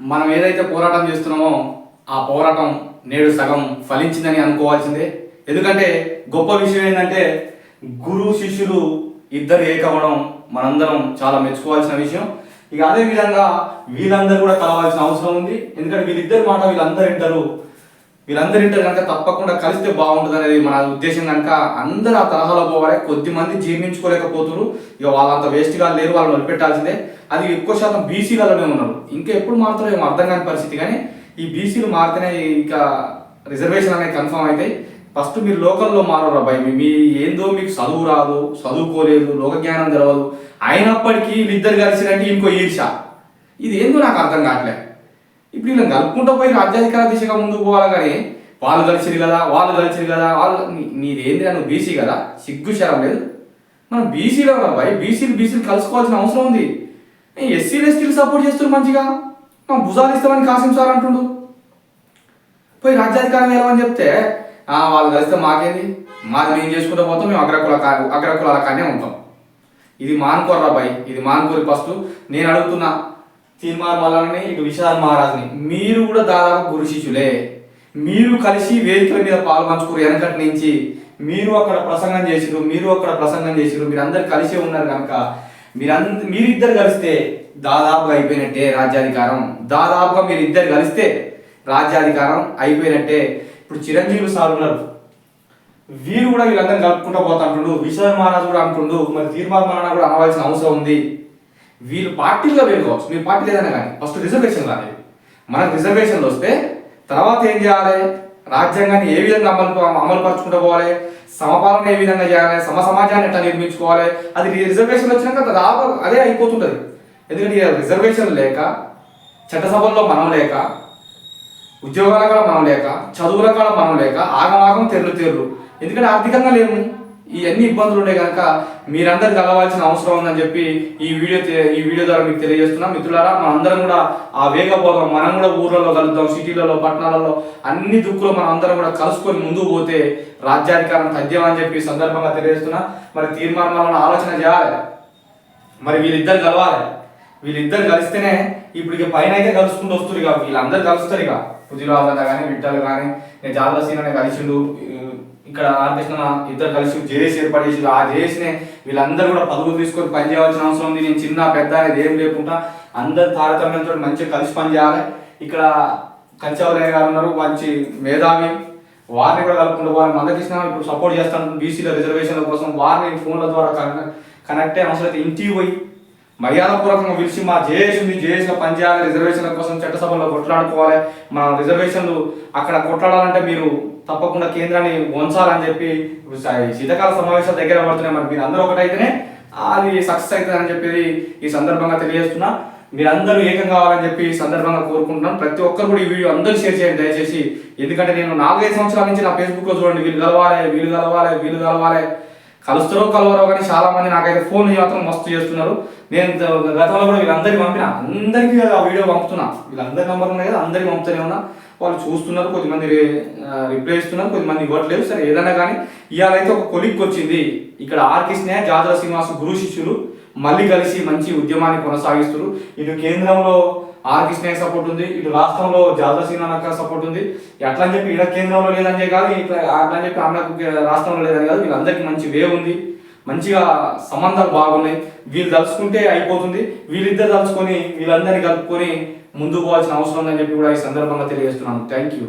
మనం ఏదైతే పోరాటం చేస్తున్నామో ఆ పోరాటం నేడు సగం ఫలించిందని అనుకోవాల్సిందే. ఎందుకంటే గొప్ప విషయం ఏంటంటే గురువు శిష్యులు ఇద్దరు ఏకవడం మనందరం చాలా మెచ్చుకోవాల్సిన విషయం. ఇక అదే విధంగా వీళ్ళందరూ కూడా కలవాల్సిన అవసరం ఉంది. ఎందుకంటే వీళ్ళిద్దరు మాట వీళ్ళందరూ వింటారు. వీళ్ళందరూ ఇంటర్ కనుక తప్పకుండా కలిస్తే బాగుంటుంది అనేది మన ఉద్దేశం కనుక అందరూ ఆ తరహాలో పోవాలి. కొద్ది మంది జీర్ణించుకోలేకపోతున్నారు ఇక వాళ్ళంత వేస్ట్గా లేరు వాళ్ళు వదిలిపెట్టాల్సిందే. అది ఎక్కువ శాతం బీసీలలోనే ఉన్నారు. ఇంకా ఎప్పుడు మారుతారో ఏమో అర్థం కాని పరిస్థితి. కానీ ఈ బీసీలు మారితేనే ఇంకా రిజర్వేషన్ అనేది కన్ఫర్మ్ అవుతాయి. ఫస్ట్ మీరు లోకల్లో మారరు భయ మీ- మీ ఏందో మీకు చదువు రాదు చదువుకోలేదు లోక జ్ఞానం తెలవదు. అయినప్పటికీ వీళ్ళిద్దరు కలిసినట్టు ఇంకో ఈర్ష ఇది ఏందో నాకు అర్థం కావట్లేదు ఇప్పుడు వీళ్ళని కలుపుకుంటూ పోయి రాజ్యాధికార దిశగా ముందుకు పోవాలి కానీ వాళ్ళు కలిసిరు కదా వాళ్ళు కలిసిరు కదా వాళ్ళు నీదేంది నువ్వు బీసీ కదా? సిగ్గు శరం లేదు. మనం బీసీలో అబ్బాయి బీసీలు బీసీలు కలుసుకోవాల్సిన అవసరం ఉంది. ఎస్సీలు ఎస్టీలు సపోర్ట్ చేస్తున్నారు మంచిగా. మా భుజాలు ఇస్తామని కాసిం సార్ అంటుండు. పోయి రాజ్యాధికారం వెళ్ళమని చెప్తే వాళ్ళు కలిస్తే మాకేంది? మాది మేము చేసుకుంటూ పోతాం మేము అగ్రకుల అగ్రకులాల కానీ ఉంటాం. ఇది మానుకోర్రా భయ్ ఇది మానుకోరి ఫస్ట్. నేను అడుగుతున్నా తీర్మార్ మల్లని ఇటు విశాల్ మహారాజ్ని మీరు కూడా దాదాపు గురు శిష్యులే. మీరు కలిసి వేదికల మీద పాల్పంచుకోరు వెనకటి నుంచి. మీరు అక్కడ ప్రసంగం చేసిరు మీరు అక్కడ ప్రసంగం చేసిరు మీరు అందరు కలిసే ఉన్నారు కనుక మీరంద మీరిద్దరు కలిస్తే దాదాపుగా అయిపోయినట్టే రాజ్యాధికారం. దాదాపుగా మీరు ఇద్దరు కలిస్తే రాజ్యాధికారం అయిపోయినట్టే. ఇప్పుడు చిరంజీవి సార్ ఉన్నారు. వీరు కూడా వీళ్ళందరూ కలుపుకుంటూ పోతా అంటుండు. విశ్వ మహారాజు కూడా అంటుండు. మరి తీర్మాన కూడా అనవలసిన అవసరం ఉంది. వీళ్ళు పార్టీలుగా వెళ్ళుకోవచ్చు మీ పార్టీ లేదన్నా కానీ. ఫస్ట్ రిజర్వేషన్ రాలేదు మనకు రిజర్వేషన్లు వస్తే తర్వాత ఏం చేయాలి? రాజ్యాంగాన్ని ఏ విధంగా అమలు అమలు పరుచుకుంటూ పోవాలి? సమపాలన ఏ విధంగా చేయాలి? సమ సమాజాన్ని ఎట్లా నిర్మించుకోవాలి? అది రిజర్వేషన్ వచ్చినాక దాదాపు అదే అయిపోతుంటుంది. ఎందుకంటే రిజర్వేషన్ లేక చట్టసభల్లో మనం లేక ఉద్యోగాల కూడా మనం లేక చదువుల కూడా మనం లేక ఆగమాగం తెర్లు తెర్లు ఎందుకంటే ఆర్థికంగా లేము. ఈ అన్ని ఇబ్బందులు ఉండే కనుక మీరందరు కలవాల్సిన అవసరం ఉందని చెప్పి ఈ వీడియో ఈ వీడియో ద్వారా మీకు తెలియజేస్తున్నాం. మిత్రులారా మనందరం కూడా ఆ వేగపోదాం మనం కూడా ఊర్లలో కలుద్దాం సిటీలలో పట్టణాలలో అన్ని దుక్కులు మనం అందరం కూడా కలుసుకొని ముందుకు పోతే రాజ్యాధికారం తథ్యం అని చెప్పి సందర్భంగా తెలియజేస్తున్నా. మరి తీర్మానాలను ఆలోచన చేయాలి. మరి వీళ్ళిద్దరు కలవాలి. వీళ్ళిద్దరు కలిస్తేనే ఇప్పుడు ఇక పైన అయితే కలుసుకుంటూ వస్తారు ఇక. వీళ్ళందరూ కలుస్తారు ఇక. పుజిరాజు అన్న కానీ విట్టలు కానీ నేను జాతర సీన్ అనే కలిసిండు. ఇక్కడ ఆర్కృష్ణ ఇద్దరు కలిసి జేఏసీ ఏర్పాటు చేసి ఆ జేఏసీనే వీళ్ళందరూ కూడా పదవులు తీసుకొని పని చేయవలసిన అవసరం ఉంది. నేను చిన్న పెద్ద అనేది ఏం లేకుండా అందరు తారతమ్యంతో మంచిగా కలిసి పని చేయాలి. ఇక్కడ కంచవరయ్య గారు ఉన్నారు మంచి మేధావి. వారిని కూడా కలుపుకుంటూ వారిని మందకృష్ణ ఇప్పుడు సపోర్ట్ చేస్తాను. బీసీల రిజర్వేషన్ల కోసం వారిని ఫోన్ల ద్వారా కనెక్ట్ అయిన అవసరం అయితే ఇంటికి పోయి మర్యాదపూర్వకంగా పిలిచి మా జేఏసీని జేఏసీలో పనిచేయాలి రిజర్వేషన్ల కోసం చట్టసభలో కొట్లాడుకోవాలి మా రిజర్వేషన్లు అక్కడ కొట్లాడాలంటే మీరు తప్పకుండా కేంద్రాన్ని వంచాలని చెప్పి శీతకాల సమావేశాల దగ్గర పడుతున్నాయి. మరి మీరు అందరూ ఒకటైతేనే అది సక్సెస్ అవుతుంది అని చెప్పేది ఈ సందర్భంగా తెలియజేస్తున్నా. మీరందరూ ఏకం కావాలని చెప్పి ఈ సందర్భంగా కోరుకుంటున్నాను. ప్రతి ఒక్కరు కూడా ఈ వీడియో అందరూ షేర్ చేయండి దయచేసి. ఎందుకంటే నేను నాలుగైదు సంవత్సరాల నుంచి నా ఫేస్బుక్లో చూడండి వీళ్ళు కలవాలి వీళ్ళు కలవాలి వీళ్ళు కలవాలి. కలుస్తారో కలవరో కానీ చాలా మంది నాకైతే ఫోన్ మాత్రం మస్తు చేస్తున్నారు. నేను గతంలో కూడా వీళ్ళందరికీ పంపిన. అందరికీ ఆ వీడియో పంపుతున్నా. వీళ్ళందరి నెంబర్ ఉన్నాయి కదా అందరికీ పంపుతూనే ఉన్నా. వాళ్ళు చూస్తున్నారు కొద్దిమంది రిప్లై ఇస్తున్నారు కొద్దిమంది ఇవ్వట్లేదు. సరే ఏదైనా కానీ ఇవాళ అయితే ఒక కొలిక్ వచ్చింది. ఇక్కడ ఆర్కే స్నేహ జాతర శ్రీనివాస్ గురు శిష్యులు మళ్ళీ కలిసి మంచి ఉద్యమాన్ని కొనసాగిస్తున్నారు. ఇటు కేంద్రంలో ఆర్ కృష్ణ సపోర్ట్ ఉంది ఇటు రాష్ట్రంలో జాతర శ్రీనాథ్ సపోర్ట్ ఉంది. ఎట్లా అని చెప్పి ఇక్కడ కేంద్రంలో లేదని కాదు ఇట్లా అట్లా అని చెప్పి అన్నకు రాష్ట్రంలో లేదని కాదు వీళ్ళందరికీ మంచి వే ఉంది. మంచిగా సంబంధాలు బాగున్నాయి. వీళ్ళు తలుచుకుంటే అయిపోతుంది. వీళ్ళిద్దరు తలుచుకొని వీళ్ళందరినీ కలుపుకొని ముందుకు పోవాల్సిన అవసరం ఉందని చెప్పి కూడా ఈ సందర్భంగా తెలియజేస్తున్నాను. Thank you